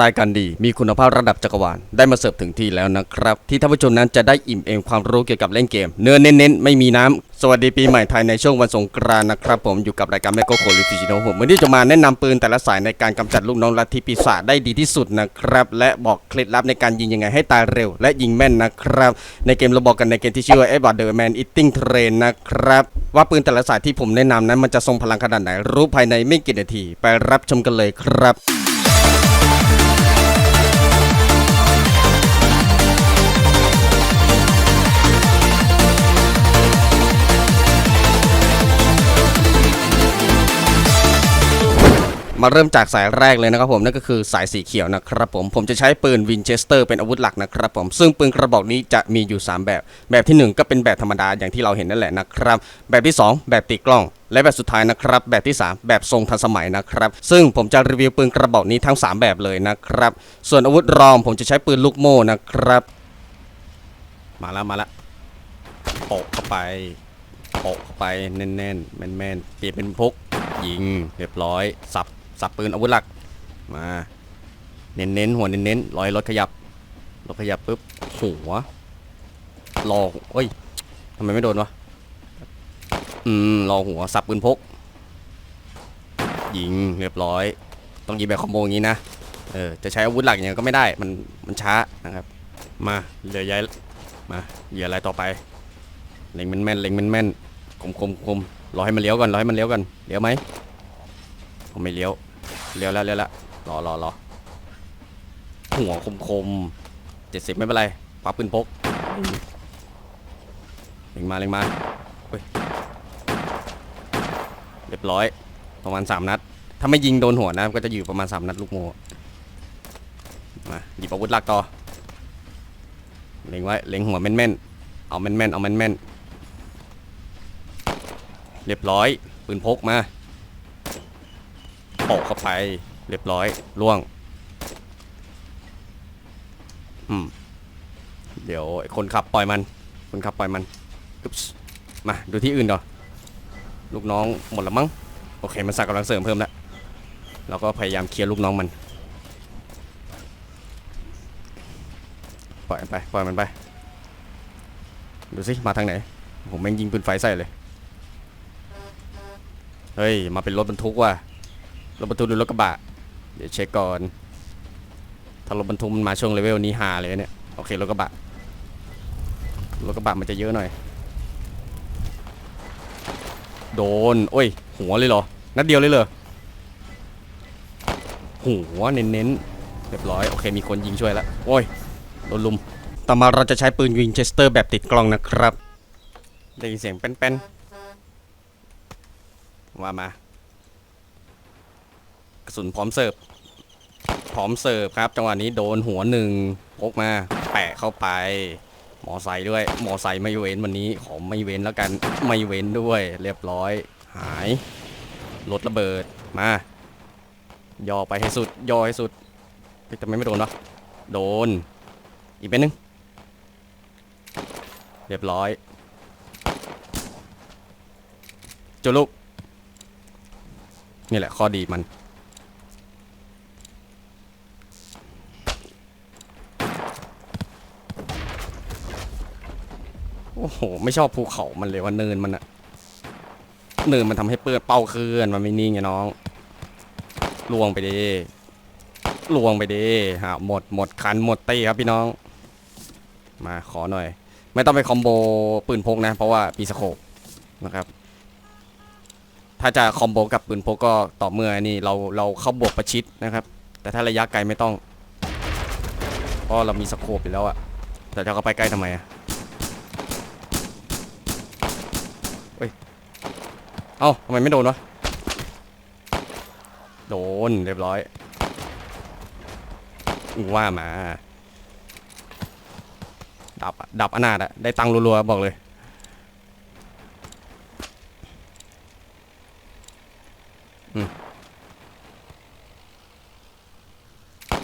รายการดีมีคุณภาพระดับจักรวาลได้มาเสิร์ฟถึงที่แล้วนะครับ ที่ท่านผู้ชมนั้นจะได้อิ่มเอมความรู้เกี่ยวกับเล่นเกม เนื้อเน้นๆ ไม่มีน้ำสวัสดีปีใหม่ไทยในช่วงวันสงกรานต์นะครับ ผมอยู่กับรายการแมกโกโคลิฟิจิโนผมวันนี้จะมาแนะนำปืนแต่ละสายในการกำจัดลูกน้องลัทธิปีศาจได้ดีที่สุดนะครับ และบอกเคล็ดลับในการยิงยังไงให้ตายเร็ว และยิงแม่นนะครับ ในเกมเราบอกกันในเกมที่ชื่อว่า e v a r the Man Eating Train นะครับว่าปืนแต่ละสายที่ผมแนะนำนั้นมันจะทรงพลังขนาดไหนรู้ภายในไม่กี่นาที ไปรับชมกันเลยครับ มาเริ่มจากสายแรกเลยนะครับผมนั่นก็คือสายสีเขียวนะครับผมผมจะใช้ปืนวินเชสเตอร์เป็นอาวุธหลักนะครับผมซึ่งปืนกระบอกนี้จะมีอยู่ 3 แบบ แบบทีหนึ่1 ก็เป็นแบบธรรมดาอย่างที่เราเห็นนั่นแหละนะครับ แบบที่ 2 แบบติดกล้องและแบบสุดท้ายนะครับ แบบที่ 3 แบบทรงทันสมัยนะครับ ซึ่งผมจะรีวิวปืนกระบอกนี้ทั้ง 3 แบบเลยนะครับ ส่วนอาวุธรองผมจะใช้ปืนลูกโม่นะครับ มาแล้วมาแล้วโปะเข้าไปโปะเข้าไปแน่นๆแม่นๆเปลี่ยนเป็นพกยิงเรียบร้อยสับ สับปืนอาวุธหลักมาเน้นเน้นๆหัวเน้นเน้นๆร้อยรถขยับรถขยับปุ๊บหัวรอเอ้ยทำไมไม่โดนวะอืมรอหัวสับปืนพกยิงเรียบร้อย ต้องยิงแบบคอมโบอย่างนี้นะเออจะใช้อาวุธหลักอย่างนี้ก็ไม่ได้มันมันช้านะครับมาเหลือย้ายมาเหลืออะไรต่อไปเล็งแม่นแม่นๆเล็งแม่นแม่นๆคมคมคมรอให้มันเลี้ยวก่อนรอให้มันเลี้ยวก่อนเลี้ยวไหม ผมไม่เลี้ยว เลี้ยวแล้วเลี้ยวแล้วรอรอรอหัวคมคมเจ็ดสิบไม่เป็นไรคว้าปืนพกเล็งมาเล็งมาเฮ้ยเรียบร้อย ประมาณสามนัด ถ้าไม่ยิงโดนหัวนะก็จะอยู่ประมาณสามนัดลูกโม่มาหยิบอาวุธหลักต่อ เล็งไว้ เล็งหัวแม่นๆ เอาแม่นๆ เอาแม่นๆ เรียบร้อย ปืนพกมา โปะเข้าไป เรียบร้อยล่วง อืม เดี๋ยวไอ้คนขับปล่อยมัน คนขับปล่อยมันอึ๊บมาดูที่อื่นก่อนลูกน้องหมดแล้วมั้ง โอเค มันสักกำลังเสริมเพิ่มแล้วเราก็พยายามเคลียร์ลูกน้องมัน ปล่อยมันไป ปล่อยมันไป ดูสิ มาทางไหน ผมแม่งยิงปืนไฟใส่เลย เฮ้ย มาเป็นรถบรรทุกว่ะ รถบรรทุกหรือรถกระบะ เดี๋ยวเช็คก่อน ถ้ารถบรรทุกมันมาช่วงเลเวลนี้หาเลยเนี่ย โอเครถกระบะ รถกระบะมันจะเยอะหน่อย โดน โอ้ย หัวเลยเหรอ นัดเดียวเลยเหรอ หัวเน้นๆ เรียบร้อย โอเค มีคนยิงช่วยแล้ว โอ้ย โดนลุม ต่อมาเราจะใช้ปืนวินเชสเตอร์แบบติดกล้องนะครับ ได้ยินเสียงเป็นๆว่ามา สุนพร้อมเสิร์ฟพร้อมเสิร์ฟครับ จังหวะนี้โดนหัวหนึ่งพกมาแปะเข้าไป หมอไซค์ด้วย หมอไซค์ไม่เว้นวันนี้ขอไม่เว้นแล้วกันไม่เว้นด้วย เรียบร้อย หายรถระเบิดมา ย่อไปให้สุด ย่อให้สุดเฮ้ยทำไมไม่โดนวะโดน อีกเป็นหนึ่งเรียบร้อยจ้าลูกนี่แหละข้อดีมัน โอ้โห ไม่ชอบภูเขามันเลยว่าเนินมันอะเนินมันทำให้เปื้อนเป้าเคลื่อนมันไม่นิ่งไงน้องลวงไปดีลวงไปดีฮะหมดหมดคันหมดตีครับพี่น้อง มาขอหน่อย ไม่ต้องไปคอมโบปืนพกนะ เพราะว่ามีสโคปนะครับถ้าจะคอมโบกับปืนพกก็ต่อเมื่อนี่เราเราเข้าบวกประชิดนะครับ แต่ถ้าระยะไกลไม่ต้องเพราะเรามีสโคปอยู่แล้วอะแต่จะเข้าไปใกล้ทำไมอะเฮ้ย เอ้าทำไมไม่โดนวะ โดนเรียบร้อยว่ามา ดับดับอนาถอะได้ตังรัวๆ บอกเลย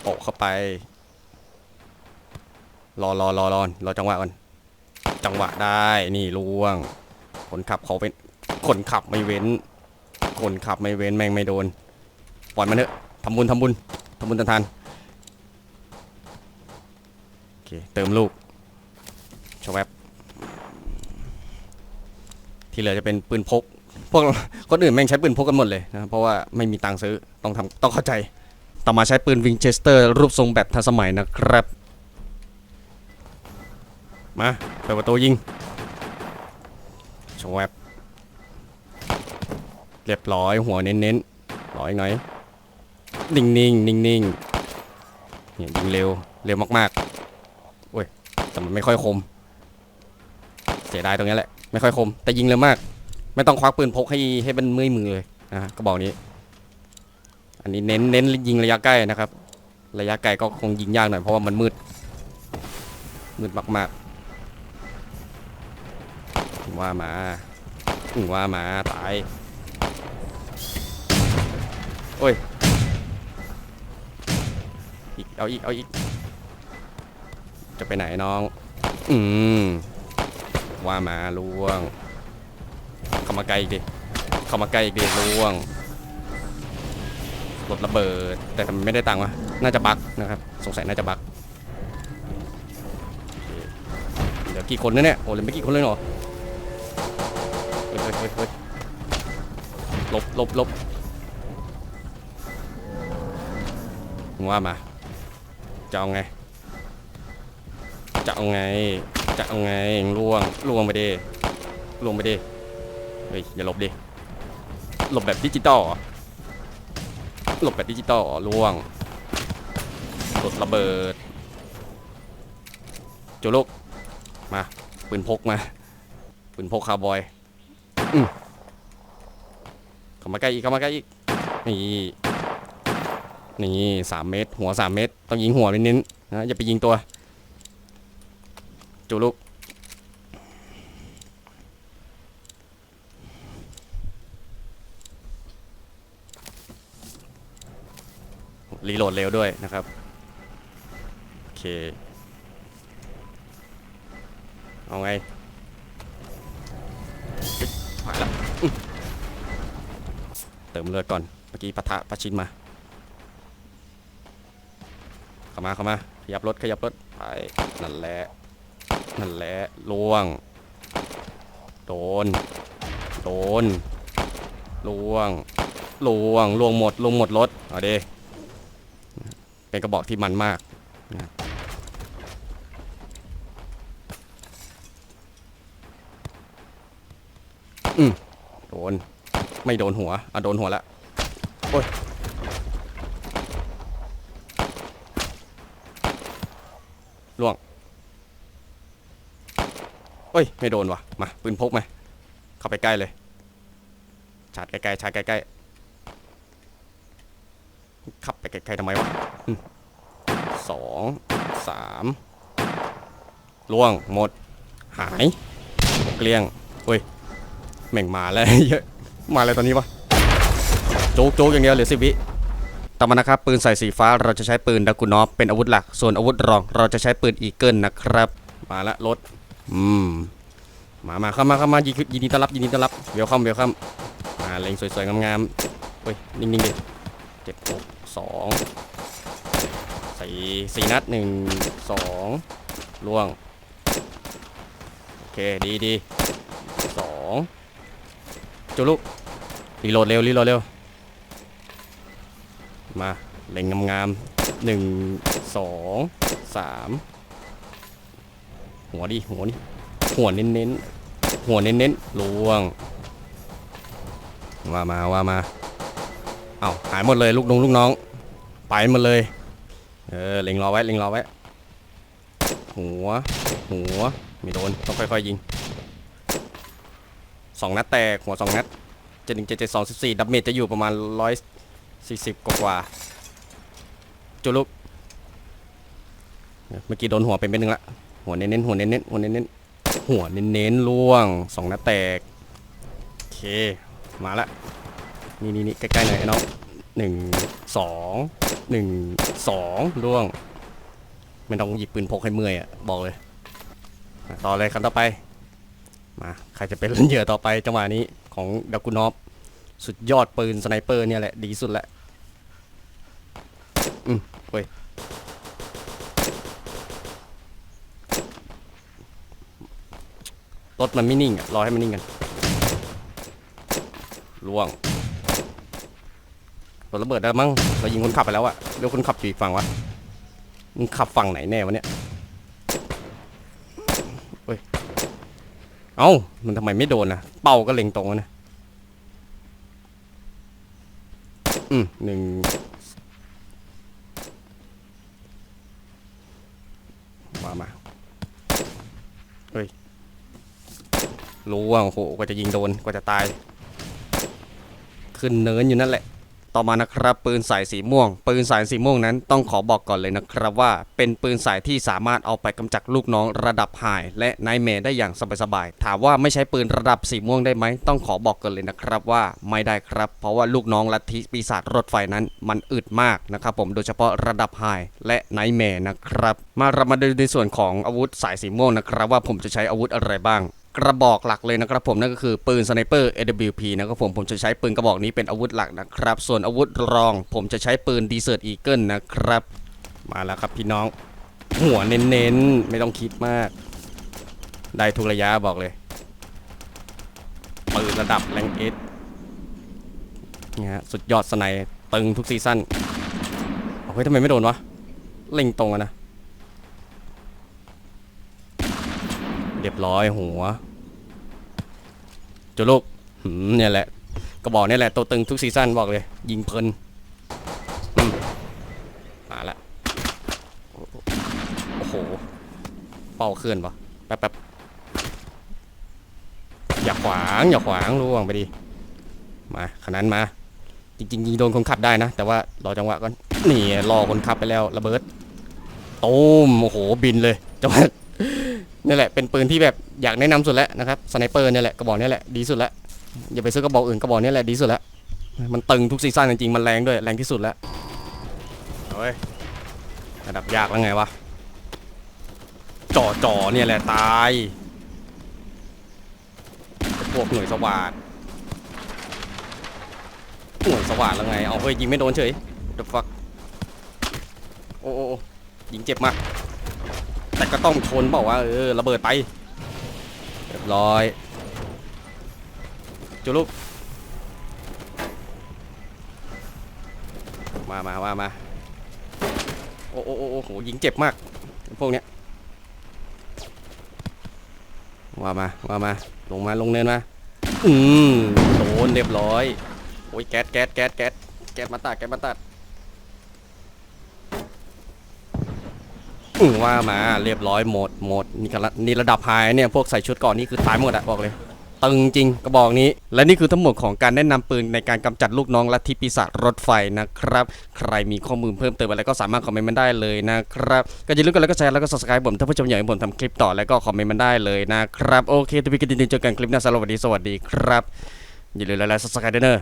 โปะเข้าไป รอรอรอรอรอจังหวะก่อน จังหวะได้ นี่ล่วง คนขับเขาเป็น คนขับไม่เว้น คนขับไม่เว้นแม่งไม่โดน ปล่อยมันเถอะทำบุญทำบุญทำบุญทานทานเคเติมลูกชวบที่เหลือจะเป็นปืนพก พวกคนอื่นแม่งใช้ปืนพกกันหมดเลยนะเพราะว่าไม่มีตังค์ซื้อต้องทำต้องเข้าใจ ต่อมาใช้ปืนวิงเชสเตอร์ รูปทรงแบบทันสมัยนะครับ มาเปิดประตูยิงชวบ รียบร้อยหัวเน้นๆร้อยหน่อยนิ่งๆนิ่งๆเนี่ยยิงเร็วเร็วมากๆโอ้ยแต่มันไม่ค่อยคม เสียดายตรงนี้แหละไม่ค่อยคม แต่ยิงเร็วมาก ไม่ต้องควักปืนพกให้ให้มันเมื่อยมือเลยนะก็บอกนี้ อันนี้เน้นเน้นยิงระยะใกล้นะครับ ระยะไกลก็คงยิงยากหน่อยเพราะว่ามันมืดมืดมากๆว่ามาว่ามาตาย โอ้ย อีก เอาอีก เอาอีก จะไปไหนน้อง อืม ว่ามาล่วง เข้ามาใกล้อีกดิ เข้ามาใกล้อีกดิล่วง รถระเบิด แต่ทำไมไม่ได้ตังค์วะ น่าจะบั๊กนะครับ สงสัยน่าจะบั๊กเคเหลือกี่คนนะเนี่ย โอ้เหลือไม่กี่คนเลยเหรอ เฮ้ยเฮ้ยเฮ้ยเฮ้ยหลบหลบหลบ มว่ามาจะเอาไงจะเอาไงจะเอาไงล่วงล่วงไปดิล่วงไปดิเฮ้ยอย่าหลบดิหลบแบบดิจิตอลหรอหลบแบบดิจิตอลล่วงรถระเบิดโจลูกมาปืนพกมาปืนพกคาวบอยอเข้ามาใกล้อีกเข้ามาใกล้อีกนี่ นี่สามเมตร หัวสามเมตร ต้องยิงหัวเน้นๆนะอย่าไปยิงตัว จูลูกรีโหลดเร็วด้วยนะครับ โอเค เอาไงเฮ้ยผ่านละอื้อเติมเลือดก่อน เมื่อกี้ปะทะปะชินมา เข้ามาเข้ามา ขยับรถขยับรถไปนั่นแหละ นั่นแหละล่วง โดน โดนล่วงล่วงล่วงหมดล่วงหมดรถเอาเดเป็นกระบอกที่มันมากนะอืมโดน ไม่โดนหัวอะโดนหัวละโอ้ย ล่วงโอ้ย ไม่โดนวะมาปืนพกมาเข้าไปใกล้เลยชาร์จใกล้ๆชาร์จใกล้ๆขับไปไกลๆทำไมวะสองสามล่วงหมด หายเกลี้ยงเฮ้ยแม่งมาแล้วเยอะมาอะไรตอนนี้วะโจ๊กโจ๊กอย่างเดียวเหลือสิบวิ ต่อมานะครับปืนใส่สีฟ้าเราจะใช้ปืนดากุนอฟเป็นอาวุธหลัก ส่วนอาวุธรองเราจะใช้ปืนอีเกิลนะครับ มาละรถอืมมามาเข้ามาเข้ามายินยินดีต้อนรับยินดีต้อนรับเวลคัมเวลคัมมาเล็งสวยๆงามๆเฮ้ยนิ่งๆดิเจ็ดหกสองสี่สี่นัดหนึ่งสองล่วงโอเคดีดีสองจุลุกรีโหลดเร็วรีโหลดเร็ว มาเล็งงามๆหนึ่งสองสามหัวดิหัวนี่หัวเน้นๆหัวเน้นๆลวงว่ามาว่ามาเอ้าหายหมดเลยลูกน้องลูกน้อง ไปหมดเลยเออเล็งรอไว้เล็งรอไว้หัว หัวไม่โดนต้องค่อยๆยิงสองนัดแตกหัวสองนัดเจ็ดหนึ่งเจ็ดเจ็ดสองสิบสี่ดับเมจจะอยู่ประมาณร้อย สี่สิบกว่าจุลุกเมื่อกี้โดนหัวไปเป็นหนึ่งละหัวเน้นๆหัวเน้นๆหัวเน้นๆหัวเน้นๆล่วงสองนัดแตกโอเคมาละนี่นี่นี่ใกล้ๆหน่อยไอ้น้องหนึ่งสองหนึ่งสองล่วงไม่ต้องหยิบปืนพกให้เมื่อยอะบอกเลยต่อเลยคันต่อไปมาใครจะเป็นเหยื่อต่อไปจังหวะนี้ของดากุนอฟ สุดยอดปืนสไนเปอร์เนี่ยแหละ ดีสุดละอืมเว้ยรถมันไม่นิ่งอะรอให้มันนิ่งกันล่วงรถระเบิดได้มั้งเรายิงคนขับไปแล้วอะเดี๋ยวคนขับอยู่อีกฝั่งวะมึงขับฝั่งไหนแน่วะเนี่ยเอ้ย เอ้า มันทำไมไม่โดนนะเป่าก็เล็งตรงนะ อืมหนึ่งมามาเฮ้ย รู้ว่าโอ้โหกว่าจะยิงโดนกว่าจะตาย ขึ้นเนินอยู่นั่นแหละ ต่อมานะครับปืนสายสีม่วง ปืนสายสีม่วงนั้นต้องขอบอกก่อนเลยนะครับว่า เป็นปืนสายที่สามารถเอาไปกำจัดลูกน้องระดับไฮและไนเมได้อย่างสบายๆถามว่าไม่ใช้ปืนระดับสีม่วงได้ไหมต้องขอบอกกันเลยนะครับว่าไม่ได้ครับ เพราะว่าลูกน้องลัทธิปีศาจรถไฟนั้นมันอึดมากนะครับผมโดยเฉพาะระดับไฮและไนเมนะครับ มาเรามาดูในส่วนของอาวุธสายสีม่วงนะครับว่าผมจะใช้อาวุธอะไรบ้าง กระบอกหลักเลยนะครับผมนั่นก็คือปืนสไนเปอร์ AWP นะครับผมผมจะใช้ปืนกระบอกนี้เป็นอาวุธหลักนะครับ ส่วนอาวุธรอง ผมจะใช้ปืนดีเซอร์ e อีเกิลนะครับ มาแล้วครับพี่น้อง หัวเน้นๆ ไม่ต้องคิดมาก ได้ทุกระยะบอกเลย ปืนระดับแรงเอสเนี่ยฮะสุดยอดสไนตึงทุกซีซั่นเอาเฮ้ยทำไมไม่โดนวะเล็งตรงอะนะ เรียบร้อยหัวจุลูกเนี่ยแหละกระบอกเนี่ยแหละตัวตึงทุกซีซั่นบอกเลย ยิงเพลินมาละโอ้โห เป้าเคลื่อนปะแป๊บแป๊บอย่าขวางอย่าขวางล่วงไปดิมาขนาดนั้นมา จริงๆยิงโดนคนขับได้นะ แต่ว่ารอจังหวะก่อนนี่รอคนขับไปแล้วระเบิดตูมโอ้โหบินเลยจังหวะ นี่แหละเป็นปืนที่แบบอยากแนะนำสุดแล้วนะครับสไนเปอร์เนี่ยแหละกระบอกนี่แหละดีสุดแล้วอย่าไปซื้อกระบอกอื่นกระบอกนี่แหละดีสุดแล้วมันตึงทุกซีซั่นจริงๆมันแรงด้วยแรงที่สุดแล้วเฮ้ยระดับยากแล้วไงวะจ่อจ่อเนี่ยแหละตายพวกหน่วยสวัสดหน่วยสวัสดแล้วไงเอาเฮ้ยยิงไม่โดนเฉย the fuck โอโอ้โอ้ยิงเจ็บมาก แต่ก็ต้องทนบอกว่าเออระเบิดไปเรียบร้อยจุลุกมามามามาโอ้โอ้โอ้โอ้โหยิงเจ็บมากพวกเนี้ยว่ามาว่ามาลงมาลงเนินมาอืมโดนเรียบร้อยโอ้ยแก๊สแก๊สแก๊สแก๊สแก๊สมาตัดแก๊สมาตัด อืม ว่ามาเรียบร้อยหมดหมดนี่กันละนี่ระดับไฮเนี่ยพวกใส่ชุดก่อนนี่คือตายหมดอะบอกเลยตึงจริงกระบอกนี้ และนี่คือทั้งหมดของการแนะนำปืนในการกำจัดลูกน้องลัทธิปีศาจรถไฟนะครับ ใครมีข้อมูลเพิ่มเติมอะไรก็สามารถคอมเมนต์มันได้เลยนะครับก็อย่าลืมกันแล้วก็แชร์แล้วก็ subscribe ผมถ้าผู้ชมอยากให้ผมทำคลิปต่อแล้วก็คอมเมนต์มันได้เลยนะครับ โอเคทุกท่านกันดีๆเจอกันคลิปหน้าสวันนี้สวัสดีครับ อย่าลืมไลค์ subscribe ด้วยเนอะ